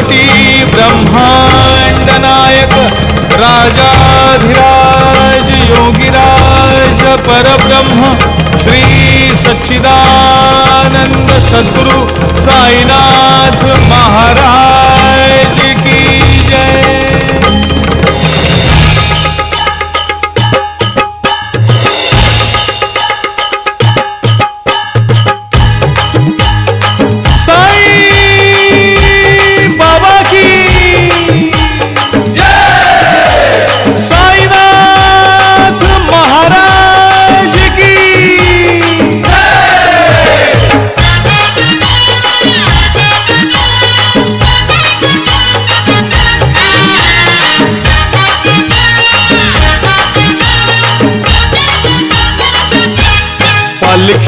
कोटी ब्रह्मांड नायक राजाधिराज योगिराज परब्रह्म श्री सच्चिदानंद सद्गुरु साईनाथ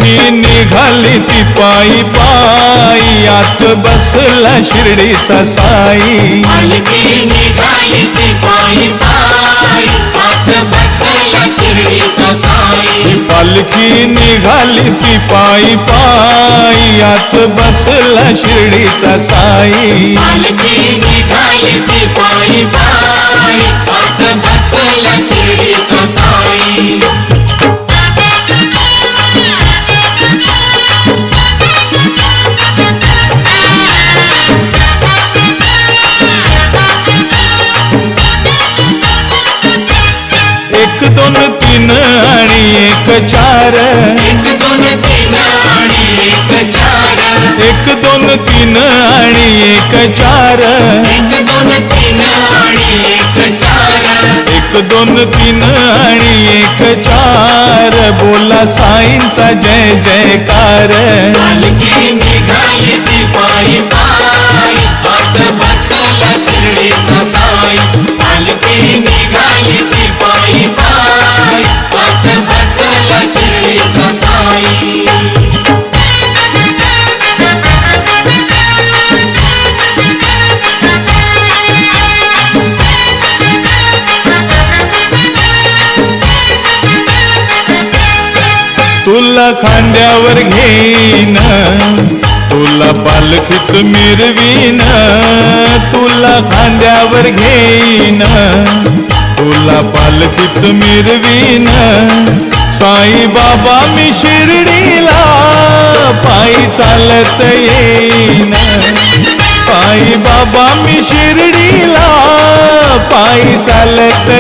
पालखी निघाली ती पायी पायी आत बसला शिर्डीचा साई. पालखी निघाली ती पायी पायी आत बसला शिर्डीचा साई. पालखी निघाली ती पायी पायी आत बसला शिर्डीचा साई. निघाली चार एक दोन तीन आणि एक चार. एक दोन तीन आणि एक चार. एक दोन तीन आणि एक चार. एक दोन तीन आणि एक चार. बोला साईंचा जय जयकार. तुला खांद्यावर घेईन. तुला पालखीत मिरवीन. तुला खांद्यावर घेईन. तुला पालखीत मिरवीन. साई बाबा मी शिर्डीला पायी चालत येईन. साई बाबा मी शिर्डीला पायी चालत